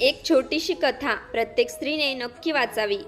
एक छोटीशी कथा प्रत्येक स्त्रीने नक्की वाचावी.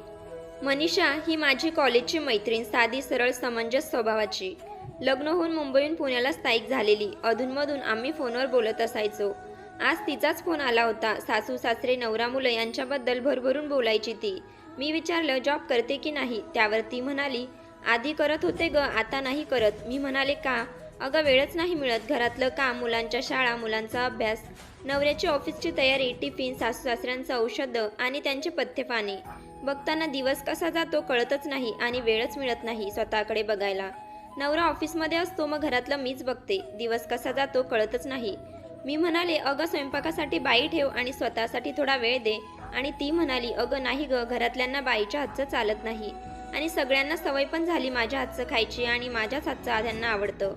मनीषा ही माझी कॉलेजची मैत्रीण साधी सरळ समंजस स्वभावाची. लग्न होऊन मुंबईहून पुण्याला स्थायिक झालेली. अधूनमधून आम्ही फोनवर बोलत असायचो. आज तिचाच फोन आला होता. सासू सासरे नवरा मुलं यांच्याबद्दल भरभरून बोलायची ती. मी विचारलं जॉब करते की नाही? त्यावर ती म्हणाली आधी करत होते ग आता नाही करत. मी म्हणाले का? अगं वेळच नाही मिळत. घरातलं काम मुलांच्या शाळा मुलांचा अभ्यास नवऱ्याची ऑफिसची तयारी टिफिन सासू सासऱ्यांचं औषधं आणि त्यांचे पथ्य पाणी. बघताना दिवस कसा जातो कळतच नाही आणि वेळच मिळत नाही स्वतःकडे बघायला. नवरा ऑफिसमध्ये असतो मग घरातलं मीच बघते. दिवस कसा जातो कळतच नाही. मी म्हणाले अगं स्वयंपाकासाठी बाई ठेव आणि स्वतःसाठी थोडा वेळ दे. आणि ती म्हणाली अगं नाही ग घरातल्यांना बाईच्या हातचं चालत नाही. आणि सगळ्यांना सवय पण झाली माझ्या हातचं खायची आणि माझ्याच हातचं त्यांना आवडतं.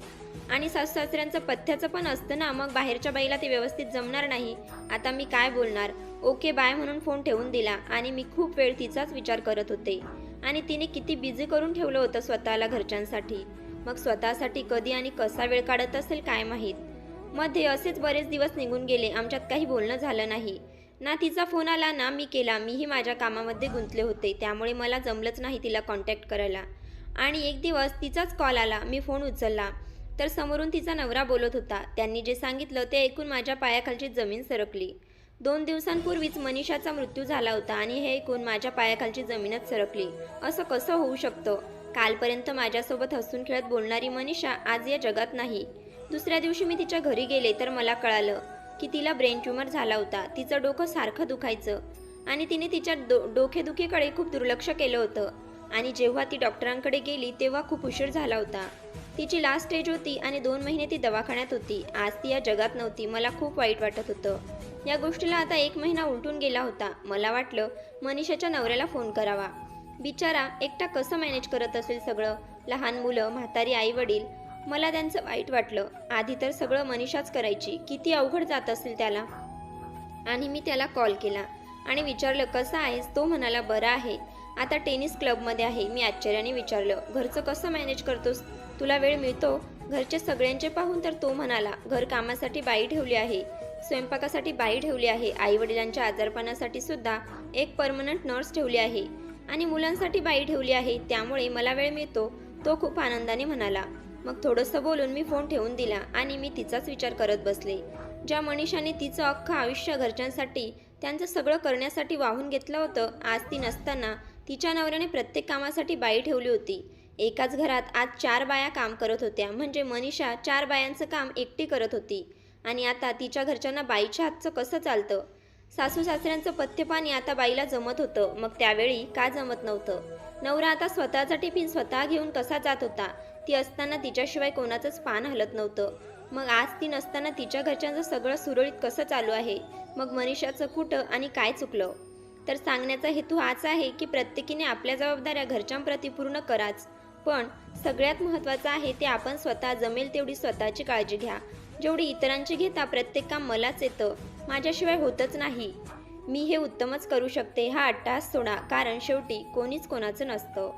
आणि सासू सासऱ्यांचं पथ्याचं पण असतं ना मग बाहेरच्या बाईला ते व्यवस्थित जमणार नाही. आता मी काय बोलणार? ओके बाय म्हणून फोन ठेवून दिला आणि मी खूप वेळ तिचाच विचार करत होते. आणि तिने किती बिझी करून ठेवलं होतं स्वतःला घरच्यांसाठी. मग स्वतःसाठी कधी आणि कसा वेळ काढत असेल काय माहीत? मध्ये असेच बरेच दिवस निघून गेले आमच्यात काही बोलणं झालं नाही. ना तिचा फोन आला ना मी केला. मीही माझ्या कामामध्ये गुंतले होते. त्यामुळे मला जमलंच नाही तिला कॉन्टॅक्ट करायला. आणि एक दिवस तिचाच कॉल आला. मी फोन उचलला. तर समोरून तिचा नवरा बोलत होता. त्यांनी जे सांगितलं ते ऐकून माझ्या पायाखालची जमीन सरकली. दोन दिवसांपूर्वीच मनीषाचा मृत्यू झाला होता आणि हे ऐकून माझ्या पायाखालची जमीनच सरकली. असं कसं होऊ शकतं? कालपर्यंत माझ्यासोबत हसून खेळत बोलणारी मनीषा आज या जगात नाही. दुसऱ्या दिवशी मी तिच्या घरी गेले तर मला कळालं. की तिला ब्रेन ट्युमर झाला होता. तिचं डोकं सारखं दुखायचं. आणि तिने तिच्या डो डोकेदुखीकडे खूप दुर्लक्ष केलं होतं. आणि जेव्हा ती डॉक्टरांकडे गेली तेव्हा खूप उशीर झाला होता. तिची लास्ट स्टेज होती आणि दोन महिने ती दवाखान्यात होती. आज ती या जगात नव्हती. मला खूप वाईट वाटत होतं. या गोष्टीला आता एक महिना उलटून गेला होता. मला वाटलं मनीषाच्या नवऱ्याला फोन करावा. बिचारा एकटा कसं मॅनेज करत असेल सगळं? लहान मुलं म्हातारी आई वडील मला त्यांचं वाईट वाटलं. आधी तर सगळं मनीषाच करायची. किती अवघड जात असेल त्याला. आणि मी त्याला कॉल केला. आणि विचारलं कसं आहेस? तो म्हणाला बरा आहे. आता टेनिस क्लबमध्ये आहे. मी आश्चर्याने विचारलं घरचं कसं मॅनेज करतोस? तुला वेळ मिळतो? घरचे सगळ्यांचे पाहून तर तो म्हणाला घर कामासाठी बाई ठेवली आहे. स्वयंपाकासाठी बाई ठेवली आहे. आई वडिलांच्या आजारपणासाठी सुद्धा एक परमनंट नर्स ठेवली आहे. आणि मुलांसाठी बाई ठेवली आहे. त्यामुळे मला वेळ मिळतो. तो खूप आनंदाने म्हणाला मग थोडंसं बोलून मी फोन ठेवून दिला आणि मी तिचाच विचार करत बसले. ज्या मनीषाने तिचं अख्खं आयुष्य घरच्यांसाठी त्यांचं सगळं करण्यासाठी वाहून घेतलं होतं आज ती नसताना तिच्या नवऱ्याने प्रत्येक कामासाठी बाई ठेवली होती. एकाच घरात आज चार बाया काम करत होत्या म्हणजे मनीषा चार बायांचं काम एकटी करत होती. आणि आता तिच्या घरच्यांना बाईच्या हातचं कसं चालतं? सासू सासऱ्यांचं पथ्यपाणी आता बाईला जमत होतं मग त्यावेळी का जमत नव्हतं? नवरा आता स्वतःचा टिफिन स्वतः घेऊन कसा जात होता? ती असताना तिच्याशिवाय कोणाचंच पान हलत नव्हतं. मग आज ती नसताना तिच्या घरच्यांचं सगळं सुरळीत कसं चालू आहे? मग मनीषाचं कुठं आणि काय चुकलं? तर सांगण्याचा हेतू हाच आहे की प्रत्येकीने आपल्या जबाबदाऱ्या घरच्यांप्रती पूर्ण कराच. पण सगळ्यात महत्त्वाचं आहे ते आपण स्वतः जमेल तेवढी स्वतःची काळजी घ्या. जेवढी इतरांची घेता प्रत्येक काम मलाच येतं. माझ्याशिवाय होतच नाही. मी हे उत्तमच करू शकते हा अट्टास सोडा. कारण शेवटी कोणीच कोणाचं नसतं.